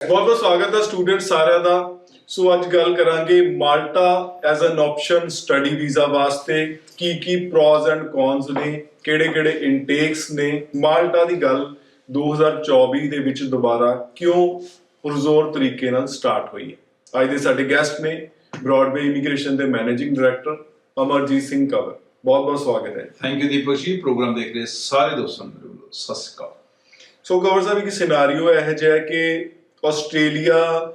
ਬਹੁਤ ਬਹੁਤ ਸਵਾਗਤ ਹੈ ਸਟੂਡੈਂਟ ਸਾਰਿਆਂ ਦਾ। ਸੋ ਅੱਜ ਗੱਲ ਕਰਾਂਗੇ Malta as an option study visa ਵਾਸਤੇ ਕੀ ਕੀ ਪ੍ਰੋਜ਼ ਐਂਡ ਕੌਨਸ ਨੇ ਕਿਹੜੇ ਕਿਹੜੇ ਇਨਟੇਕਸ ਨੇ। ਮਾਲਟਾ ਦੀ ਗੱਲ 2024 ਦੇ ਵਿੱਚ ਦੁਬਾਰਾ ਕਿਉਂ ਪੁਰਜ਼ੋਰ ਤਰੀਕੇ ਨਾਲ ਸਟਾਰਟ ਹੋਈ ਹੈ। ਅੱਜ ਦੇ ਸਾਡੇ ਗੈਸਟ ਨੇ ਬ੍ਰੌਡਵੇ ਇਮੀਗ੍ਰੇਸ਼ਨ ਦੇ ਮੈਨੇਜਿੰਗ ਡਾਇਰੈਕਟਰ ਅਮਰਜੀਤ ਸਿੰਘ ਕੰਵਰ। ਬਹੁਤ ਬਹੁਤ ਸਵਾਗਤ ਹੈ। ਥੈਂਕ ਯੂ ਦੀਪਕ ਜੀ। ਪ੍ਰੋਗਰਾਮ ਦੇਖ ਰਹੇ ਸਾਰੇ ਦੋਸਤਾਂ ਨੂੰ ਸਤਿ ਸ਼੍ਰੀ ਅਕਾਲ। ਸੋ ਕਵਰ ਸਾਹਿਬ ਇੱਕ ਸਿਨੈਰੀਓ ਇਹੋ ਜਿਹਾ ਹੈ ਕਿ ਆਸਟ੍ਰੇਲੀਆ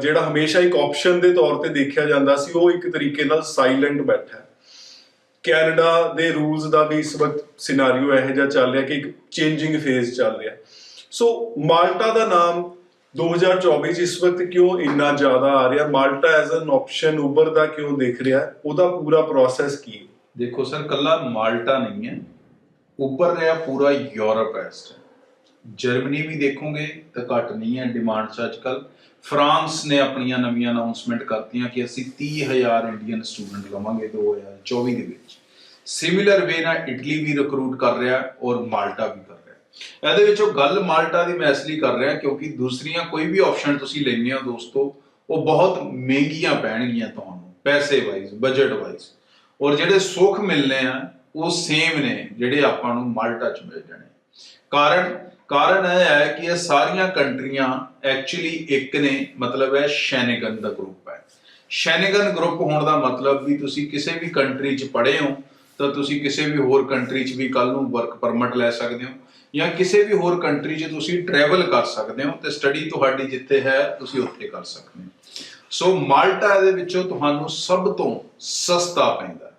ਜਿਹੜਾ ਹਮੇਸ਼ਾ ਇੱਕ ਆਪਸ਼ਨ ਦੇ ਤੌਰ ਤੇ ਦੇਖਿਆ ਜਾਂਦਾ ਸੀ, ਉਹ ਇੱਕ ਤਰੀਕੇ ਨਾਲ ਸਾਇਲੈਂਟ ਬੈਠਾ ਹੈ। ਕੈਨੇਡਾ ਦੇ ਰੂਲਸ ਦਾ ਵੀ ਇਸ ਵਕਤ ਸਿਨੈਰੀਓ ਇਹੋ ਜਿਹਾ ਚੱਲ ਰਿਹਾ ਕਿ ਇੱਕ ਚੇਂਜਿੰਗ ਫੇਜ਼ ਚੱਲ ਰਿਹਾ ਸੋ ਮਾਲਟਾ ਦਾ ਨਾਮ 2024 ਚ ਇਸ ਵਕਤ ਕਿਉਂ ਇੰਨਾ ਜ਼ਿਆਦਾ ਆ ਰਿਹਾ? ਮਾਲਟਾ ਐਜ਼ ਐਨ ਆਪਸ਼ਨ ਉੱਭਰਦਾ ਕਿਉਂ ਦੇਖ ਰਿਹਾ ਉਹਦਾ ਪੂਰਾ ਪ੍ਰੋਸੈਸ ਕੀ ਦੇਖੋ ਸਰ, ਕੱਲਾ ਮਾਲਟਾ ਨਹੀਂ ਹੈ। ਉੱਪਰ ਰਿਹਾ ਪੂਰਾ ਯੂਰਪ ਹੈ ਇਸ time। ਜਰਮਨੀ ਵੀ ਦੇਖੋਗੇ ਤਾਂ ਘੱਟ ਨਹੀਂ ਹੈ ਡਿਮਾਂਡ ਚ ਅੱਜਕੱਲ ਫਰਾਂਸ ਨੇ ਆਪਣੀਆਂ ਨਵੀਆਂ ਅਨਾਉਂਸਮੈਂਟ ਕਰਤੀਆਂ ਕਿ ਅਸੀਂ 30000 ਇੰਡੀਅਨ ਸਟੂਡੈਂਟ ਲਵਾਂਗੇ 2024 ਦੇ ਵਿੱਚ। ਸਿਮਿਲਰ ਵੇ ਨਾਲ ਇਟਲੀ ਵੀ ਰਿਕਰੂਟ ਕਰ ਰਿਹਾ ਔਰ ਮਾਲਟਾ ਵੀ ਕਰ ਰਿਹਾ। ਇਹਦੇ ਵਿੱਚ ਉਹ ਗੱਲ ਮਾਲਟਾ ਦੀ ਮੈਂ ਇਸ ਲਈ ਕਰ ਰਿਹਾ ਕਿਉਂਕਿ ਦੂਸਰੀਆਂ ਕੋਈ ਵੀ ਆਪਸ਼ਨ ਤੁਸੀਂ ਲੈਂਦੇ ਹੋ ਦੋਸਤੋ, ਉਹ ਬਹੁਤ ਮਹਿੰਗੀਆਂ ਪੈਣਗੀਆਂ ਤੁਹਾਨੂੰ, ਪੈਸੇ ਵਾਈਜ਼ ਬਜਟ ਵਾਈਜ਼ ਔਰ ਜਿਹੜੇ ਸੁੱਖ ਮਿਲਨੇ ਆ, ਉਹ ਸੇਮ ਨੇ ਜਿਹੜੇ ਆਪਾਂ ਨੂੰ ਮਾਲਟਾ ਚ ਮਿਲ ਜਾਣੇ। ਕਾਰਨ ਕਾਰਨ ਇਹ ਹੈ ਕਿ ਇਹ ਸਾਰੀਆਂ ਕੰਟਰੀਆਂ ਐਕਚੁਅਲੀ ਇੱਕ ਨੇ, ਮਤਲਬ ਹੈ ਸ਼ੈਨੇਗਨ ਦਾ ਗਰੁੱਪ ਹੈ। ਸ਼ੈਨੇਗਨ ਗਰੁੱਪ ਹੋਣ ਦਾ ਮਤਲਬ ਵੀ ਤੁਸੀਂ ਕਿਸੇ ਵੀ ਕੰਟਰੀ 'ਚ ਪੜ੍ਹੇ ਹੋ, ਤਾਂ ਤੁਸੀਂ ਕਿਸੇ ਵੀ ਹੋਰ ਕੰਟਰੀ 'ਚ ਵੀ ਕੱਲ ਨੂੰ ਵਰਕ ਪਰਮਿਟ ਲੈ ਸਕਦੇ ਹੋ ਜਾਂ ਕਿਸੇ ਵੀ ਹੋਰ ਕੰਟਰੀ 'ਚ ਤੁਸੀਂ ਟਰੈਵਲ ਕਰ ਸਕਦੇ ਹੋ ਤੇ ਸਟੱਡੀ ਤੁਹਾਡੀ ਜਿੱਥੇ ਹੈ, ਤੁਸੀਂ ਉੱਥੇ ਕਰ ਸਕਦੇ ਹੋ। ਸੋ ਮਾਲਟਾ ਇਹਦੇ ਵਿੱਚੋਂ ਤੁਹਾਨੂੰ ਸਭ ਤੋਂ ਸਸਤਾ ਪੈਂਦਾ।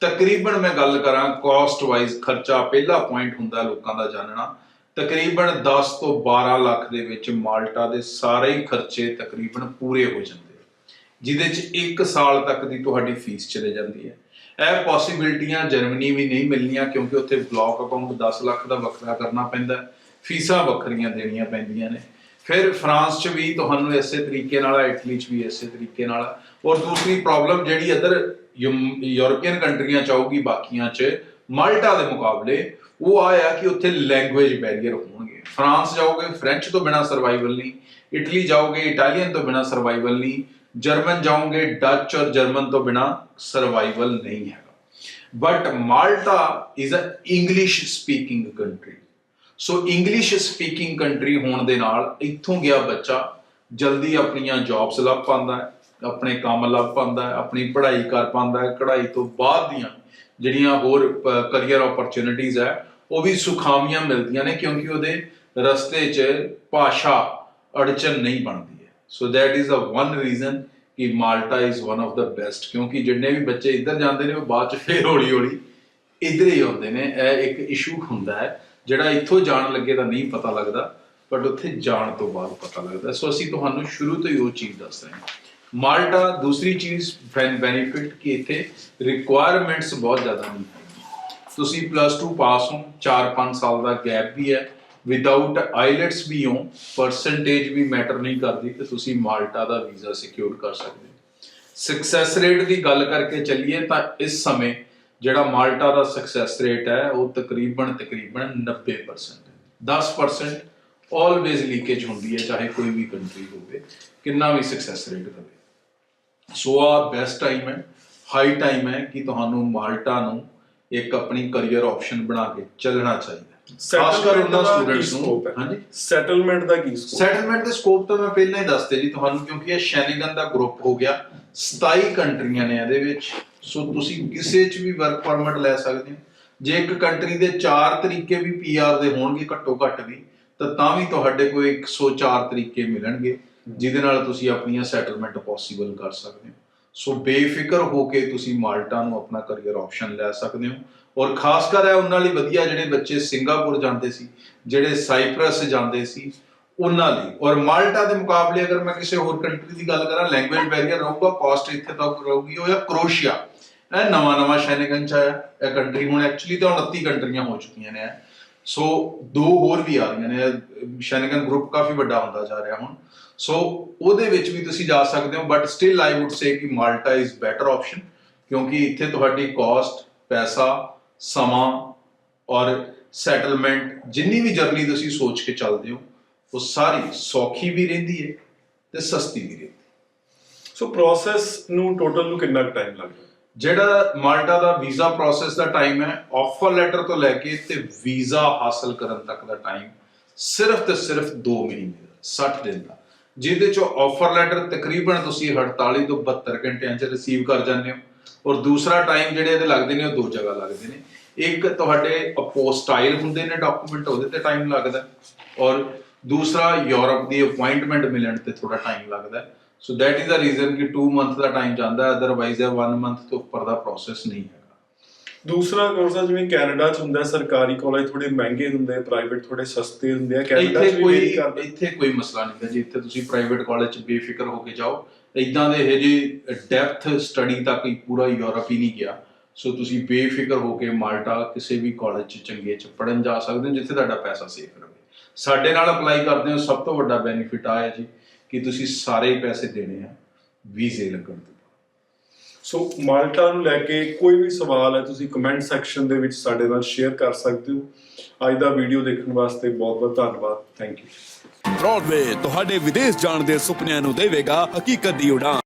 ਤਕਰੀਬਨ ਮੈਂ ਗੱਲ ਕਰਾਂ ਕਾਸਟ ਵਾਈਜ਼ ਖਰਚਾ, ਪਹਿਲਾ ਪੁਆਇੰਟ ਹੁੰਦਾ ਲੋਕਾਂ ਦਾ ਜਾਣਨਾ ਤਕਰੀਬਨ 10 ਤੋਂ 12 ਲੱਖ ਦੇ ਵਿੱਚ ਮਾਲਟਾ ਦੇ ਸਾਰੇ ਹੀ ਖਰਚੇ ਤਕਰੀਬਨ ਪੂਰੇ ਹੋ ਜਾਂਦੇ ਜਿਹਦੇ ਚ 1 ਸਾਲ ਤੱਕ ਦੀ ਤੁਹਾਡੀ ਫੀਸ ਚਲੇ ਜਾਂਦੀ ਹੈ ਇਹ ਪੋਸਿਬਿਲਟੀਆਂ ਜਰਮਨੀ ਵੀ ਨਹੀਂ ਮਿਲਣੀਆਂ ਕਿਉਂਕਿ ਉੱਥੇ ਬਲੌਕ ਅਕਾਊਂਟ 10 ਲੱਖ ਦਾ ਵੱਖਰਾ ਕਰਨਾ ਪੈਂਦਾ ਫੀਸਾਂ ਵੱਖਰੀਆਂ ਦੇਣੀਆਂ ਪੈਂਦੀਆਂ ਨੇ ਫਿਰ ਫਰਾਂਸ 'ਚ ਵੀ ਤੁਹਾਨੂੰ ਇਸੇ ਤਰੀਕੇ ਨਾਲ ਆ, ਇਟਲੀ 'ਚ ਵੀ ਇਸੇ ਤਰੀਕੇ ਨਾਲ ਆ। ਔਰ ਦੂਸਰੀ ਪ੍ਰੋਬਲਮ ਜਿਹੜੀ ਅਦਰ ਯੂਰਪੀਅਨ ਕੰਟਰੀਆਂ ਚ ਆਊਗੀ ਬਾਕੀਆਂ 'ਚ ਮਾਲਟਾ ਦੇ ਮੁਕਾਬਲੇ ਉਹ ਆਇਆ ਕਿ ਉੱਥੇ ਲੈਂਗੁਏਜ ਬੈਰੀਅਰ ਹੋਣਗੇ। ਫਰਾਂਸ ਜਾਓਗੇ ਫ੍ਰੈਂਚ ਤੋਂ ਬਿਨਾ ਸਰਵਾਈਵਲ ਨਹੀਂ ਇਟਲੀ ਜਾਓਗੇ ਇਟਾਲੀਅਨ ਤੋਂ ਬਿਨਾ ਸਰਵਾਈਵਲ ਨਹੀਂ ਜਰਮਨ ਜਾਓਗੇ ਡੱਚ ਔਰ ਜਰਮਨ ਤੋਂ ਬਿਨਾ ਸਰਵਾਈਵਲ ਨਹੀਂ ਹੈਗਾ। But Malta is a English speaking country so English speaking country ਹੋਣ ਦੇ ਨਾਲ ਇੱਥੋਂ ਗਿਆ ਬੱਚਾ, ਜਲਦੀ ਆਪਣੀਆਂ ਜੌਬਸ ਲੱਭ ਪਾਉਂਦਾ ਹੈ, ਆਪਣੇ ਕੰਮ ਲੱਭ ਪਾਉਂਦਾ ਹੈ, ਆਪਣੀ ਪੜ੍ਹਾਈ ਕਰ ਪਾਉਂਦਾ ਹੈ, ਕਢਾਈ ਤੋਂ ਬਾਅਦ ਦੀਆਂ ਜਿਹੜੀਆਂ ਹੋਰ ਕਰੀਅਰ ਓਪਰਚੁਨਿਟੀਜ਼ ਹੈ, ਉਹ ਵੀ ਸੁਖਾਮੀਆਂ ਮਿਲਦੀਆਂ ਨੇ ਕਿਉਂਕਿ ਉਹਦੇ ਰਸਤੇ 'ਚ ਭਾਸ਼ਾ ਅੜਚਨ ਨਹੀਂ ਬਣਦੀ ਹੈ। So that is a one reason ਕਿ Malta is one of the best ਕਿਉਂਕਿ ਜਿੰਨੇ ਵੀ ਬੱਚੇ ਇੱਧਰ ਜਾਂਦੇ ਨੇ, ਉਹ ਬਾਅਦ 'ਚ ਫੇਰ ਹੌਲੀ-ਹੌਲੀ ਇੱਧਰ ਹੀ ਆਉਂਦੇ ਨੇ। ਇਹ ਇੱਕ ਇਸ਼ੂ ਹੁੰਦਾ ਹੈ, ਜਿਹੜਾ ਇੱਥੋਂ ਜਾਣ ਲੱਗੇ ਤਾਂ ਨਹੀਂ ਪਤਾ ਲੱਗਦਾ ਬਟ ਉੱਥੇ ਜਾਣ ਤੋਂ ਬਾਅਦ ਪਤਾ ਲੱਗਦਾ ਸੋ ਅਸੀਂ ਤੁਹਾਨੂੰ ਸ਼ੁਰੂ ਤੋਂ ਹੀ ਉਹ ਚੀਜ਼ ਦੱਸ ਰਹੇ ਹਾਂ। ਮਾਲਟਾ ਦੂਸਰੀ ਚੀਜ਼ ਬੈਨੀਫਿਟ ਕਿ ਇੱਥੇ? ਰਿਕੁਆਇਰਮੈਂਟਸ ਬਹੁਤ ਜ਼ਿਆਦਾ ਨਹੀਂ ਹੈਗੀਆਂ ਤੁਸੀਂ ਪਲੱਸ 2 ਪਾਸ ਹੋ 4-5 ਸਾਲ ਦਾ ਗੈਪ ਵੀ ਹੈ। ਵਿਦਆਊਟ ਆਈਲੈਟਸ ਵੀ ਹੋ ਪਰਸੈਂਟੇਜ ਵੀ ਮੈਟਰ ਨਹੀਂ ਕਰਦੀ ਤੇ ਤੁਸੀਂ ਮਾਲਟਾ ਦਾ ਵੀਜ਼ਾ ਸਿਕਿਉਰ ਕਰ ਸਕਦੇ ਹੋ। ਸਕਸੈਸ ਰੇਟ ਦੀ ਗੱਲ ਕਰਕੇ ਚੱਲੀਏ ਤਾਂ ਇਸ ਸਮੇਂ ਜਿਹੜਾ ਮਾਲਟਾ ਦਾ ਸਕਸੈਸ ਰੇਟ ਹੈ, ਉਹ ਤਕਰੀਬਨ ਤਕਰੀਬਨ 90% ਹੈ। 10% ਆਲਵੇਜ਼ ਲੀਕੇਜ ਹੁੰਦੀ ਹੈ, ਚਾਹੇ ਕੋਈ ਵੀ ਕੰਟਰੀ ਹੋਵੇ, ਕਿੰਨਾ ਵੀ ਸਕਸੈਸ ਰੇਟ ਹੋਵੇ ਸੋ ਆ ਬੈਸਟ ਟਾਈਮ ਹੈ ਹਾਈ ਟਾਈਮ ਹੈ ਕਿ ਤੁਹਾਨੂੰ ਮਾਲਟਾ ਨੂੰ ਇੱਕ ਆਪਣੀ ਕੈਰੀਅਰ ਆਪਸ਼ਨ ਬਣਾ ਕੇ ਚੱਲਣਾ ਚਾਹੀਦਾ ਖਾਸ ਕਰ ਉਹਨਾਂ ਸਟੂਡੈਂਟਸ ਨੂੰ। ਹਾਂਜੀ। ਸੈਟਲਮੈਂਟ ਦਾ ਕੀ ਸਕੋਪ ਸੈਟਲਮੈਂਟ ਦੇ ਸਕੋਪ ਤਾਂ ਮੈਂ ਪਹਿਲਾਂ ਹੀ ਦੱਸਤੇ ਜੀ ਤੁਹਾਨੂੰ ਕਿਉਂਕਿ ਇਹ ਸ਼ੈਨਗਨ ਦਾ ਗਰੁੱਪ ਹੋ ਗਿਆ। 27 ਕੰਟਰੀਆਂ ਨੇ ਇਹਦੇ ਵਿੱਚ। ਸੋ ਤੁਸੀਂ ਕਿਸੇ 'ਚ ਵੀ ਵਰਕ ਪਰਮਿਟ ਲੈ ਸਕਦੇ ਹੋ। ਜੇ ਇੱਕ ਕੰਟਰੀ ਦੇ ਚਾਰ ਤਰੀਕੇ ਵੀ ਪੀਆਰ ਦੇ ਹੋਣਗੇ ਘੱਟੋ ਘੱਟ ਵੀ ਤਾਂ ਤਾਂ ਵੀ ਤੁਹਾਡੇ ਕੋਲ 104 ਤਰੀਕੇ ਮਿਲਣਗੇ। ਜਿਹਦੇ ਨਾਲ ਤੁਸੀਂ ਆਪਣੀਆਂ ਸੈਟਲਮੈਂਟ ਪੋਸੀਬਲ ਕਰ ਸਕਦੇ ਹੋ। ਸੋ ਬੇਫਿਕਰ ਹੋ ਕੇ ਤੁਸੀਂ ਮਾਲਟਾ ਨੂੰ ਆਪਣਾ ਕੈਰੀਅਰ ਆਪਸ਼ਨ ਲੈ ਸਕਦੇ ਹੋ। ਔਰ ਖਾਸ ਕਰ ਹੈ ਉਹਨਾਂ ਲਈ ਵਧੀਆ ਜਿਹੜੇ ਬੱਚੇ ਸਿੰਗਾਪੁਰ ਜਾਂਦੇ ਸੀ, ਜਿਹੜੇ ਸਾਈਪ੍ਰਸ ਜਾਂਦੇ ਸੀ, ਉਹਨਾਂ ਲਈ। ਔਰ ਮਾਲਟਾ ਦੇ ਮੁਕਾਬਲੇ ਅਗਰ ਮੈਂ ਕਿਸੇ ਹੋਰ ਕੰਟਰੀ ਦੀ ਗੱਲ ਕਰਾਂ ਲੈਂਗੁਏਜ ਬੈਰੀਅਰ ਰਹੂਗਾ ਕਾਸਟ ਇੱਥੇ ਤੱਕ ਰਹੂਗੀ, ਉਹ ਜਾਂ ਕਰੋਸ਼ੀਆ ਇਹ ਨਵਾਂ ਨਵਾਂ ਸ਼ੈਨਗਨ ਚ ਆਇਆ। ਇਹ ਕੰਟਰੀ ਹੁਣ ਐਕਚੁਅਲੀ ਤਾਂ 29 ਕੰਟਰੀਆਂ ਹੋ ਚੁੱਕੀਆਂ ਨੇ। ਸੋ ਦੋ ਹੋਰ ਵੀ ਆ ਰਹੀਆਂ ਨੇ। ਸ਼ੈਨਗਨ ਗਰੁੱਪ ਕਾਫੀ ਵੱਡਾ ਹੁੰਦਾ ਜਾ ਰਿਹਾ ਹੁਣ। ਸੋ ਉਹਦੇ ਵਿੱਚ ਵੀ ਤੁਸੀਂ ਜਾ ਸਕਦੇ ਹੋ but still I would say ਕਿ ਮਾਲਟਾ ਇਜ਼ ਬੈਟਰ ਆਪਸ਼ਨ ਕਿਉਂਕਿ ਇੱਥੇ ਤੁਹਾਡੀ ਕਾਸਟ ਪੈਸਾ, ਸਮਾਂ ਔਰ ਸੈਟਲਮੈਂਟ ਜਿੰਨੀ ਵੀ ਜਰਨੀ ਤੁਸੀਂ ਸੋਚ ਕੇ ਚੱਲਦੇ ਹੋ, ਉਹ ਸਾਰੀ ਸੌਖੀ ਵੀ ਰਹਿੰਦੀ ਹੈ ਤੇ ਸਸਤੀ ਵੀ ਰਹਿੰਦੀ ਸੋ ਪ੍ਰੋਸੈਸ ਨੂੰ ਟੋਟਲ ਨੂੰ ਕਿੰਨਾ ਟਾਈਮ ਲੱਗਦਾ ਜਿਹੜਾ ਮਾਲਟਾ ਦਾ ਵੀਜ਼ਾ ਪ੍ਰੋਸੈਸ ਦਾ ਟਾਈਮ ਹੈ ਆਫਰ ਲੈਟਰ ਤੋਂ ਲੈ ਕੇ ਤੇ ਵੀਜ਼ਾ ਹਾਸਲ ਕਰਨ ਤੱਕ ਦਾ ਟਾਈਮ ਸਿਰਫ ਤੇ ਸਿਰਫ 2 ਮਹੀਨੇ ਦਾ 60 ਦਿਨ ਦਾ। ਜਿਹਦੇ ਚੋਂ ਆਫਰ ਲੈਟਰ ਤਕਰੀਬਨ ਤੁਸੀਂ 48 ਤੋਂ 72 ਘੰਟਿਆਂ 'ਚ ਰਿਸੀਵ ਕਰ ਜਾਂਦੇ ਹੋ ਔਰ ਦੂਸਰਾ ਟਾਈਮ ਜਿਹੜੇ ਇਹਦੇ ਲੱਗਦੇ ਨੇ ਉਹ ਦੋ ਜਗ੍ਹਾ ਲੱਗਦੇ ਨੇ। ਇੱਕ ਤੁਹਾਡੇ ਅਪੋਸਟਾਈਲ ਹੁੰਦੇ ਨੇ ਡਾਕੂਮੈਂਟ ਉਹਦੇ ਤੇ ਟਾਈਮ ਲੱਗਦਾ ਔਰ ਦੂਸਰਾ ਯੂਰਪ ਦੀ ਅਪਾਇੰਟਮੈਂਟ ਮਿਲਣ ਤੇ ਥੋੜਾ ਟਾਈਮ ਲੱਗਦਾ so that is the reason ਕਿ 2 ਮੰਥ ਦਾ ਟਾਈਮ ਜਾਂਦਾ ਹੈ ਅਦਰਵਾਈਜ਼ ਇਹ 1 ਮੰਥ ਤੋਂ ਉੱਪਰ ਦਾ ਪ੍ਰੋਸੈਸ ਨਹੀਂ ਹੈਗਾ। ਦੂਸਰਾ ਕੋਰਸ ਜਿਵੇਂ ਕੈਨੇਡਾ ਚ ਹੁੰਦਾ ਹੈ, ਸਰਕਾਰੀ ਕਾਲਜ ਥੋੜੇ ਮਹਿੰਗੇ ਹੁੰਦੇ ਪ੍ਰਾਈਵੇਟ ਥੋੜੇ ਸਸਤੇ ਹੁੰਦੇ ਆ ਕੈਨੇਡਾ ਚ ਵੀ ਕਰਦਾ ਇੱਥੇ ਕੋਈ ਮਸਲਾ ਨਹੀਂ ਹੈ ਜੀ ਇੱਥੇ ਤੁਸੀਂ ਪ੍ਰਾਈਵੇਟ ਕਾਲਜ ਚ ਬੇਫਿਕਰ ਹੋ ਕੇ ਜਾਓ। ਇਦਾਂ ਦੇ ਇਹ ਜੀ ਡੈਪਥ ਸਟੱਡੀ ਤੱਕ ਹੀ ਪੂਰਾ ਯੂਰਪ ਹੀ ਨਹੀਂ ਗਿਆ ਸੋ ਤੁਸੀਂ ਬੇਫਿਕਰ ਹੋ ਕੇ ਮਾਲਟਾ ਕਿਸੇ ਵੀ ਕਾਲਜ ਚ ਚੰਗੇ ਚ ਪੜਨ ਜਾ ਸਕਦੇ ਹੋ ਜਿੱਥੇ ਤੁਹਾਡਾ ਪੈਸਾ ਸੇਫ ਰਹੇ। ਸਾਡੇ ਨਾਲ ਅਪਲਾਈ ਕਰਦੇ ਹੋ ਸਭ ਤੋਂ ਵੱਡਾ ਬੈਨੀਫਿਟ ਆ ਹੈ ਜੀ। ਕਿ ਤੁਸੀਂ ਸਾਰੇ ਪੈਸੇ ਦੇਣੇ ਆ ਵੀਜ਼ੇ ਲੱਗਣ ਤੋਂ। ਸੋ ਮਾਲਟਾ ਨੂੰ ਲੈ ਕੇ ਕੋਈ ਵੀ ਸਵਾਲ ਹੈ ਤੁਸੀਂ ਕਮੈਂਟ ਸੈਕਸ਼ਨ ਦੇ ਵਿੱਚ ਸਾਡੇ ਨਾਲ ਸ਼ੇਅਰ ਕਰ ਸਕਦੇ ਹੋ। ਅੱਜ ਦਾ ਵੀਡੀਓ ਦੇਖਣ ਵਾਸਤੇ ਬਹੁਤ ਬਹੁਤ ਧੰਨਵਾਦ। ਥੈਂਕ ਯੂ ਬ੍ਰੌਡਵੇ ਤੁਹਾਡੇ ਵਿਦੇਸ਼ ਜਾਣ ਦੇ ਸੁਪਨਿਆਂ ਨੂੰ ਦੇਵੇਗਾ ਹਕੀਕਤ ਦੀ ਉਡਾਨ।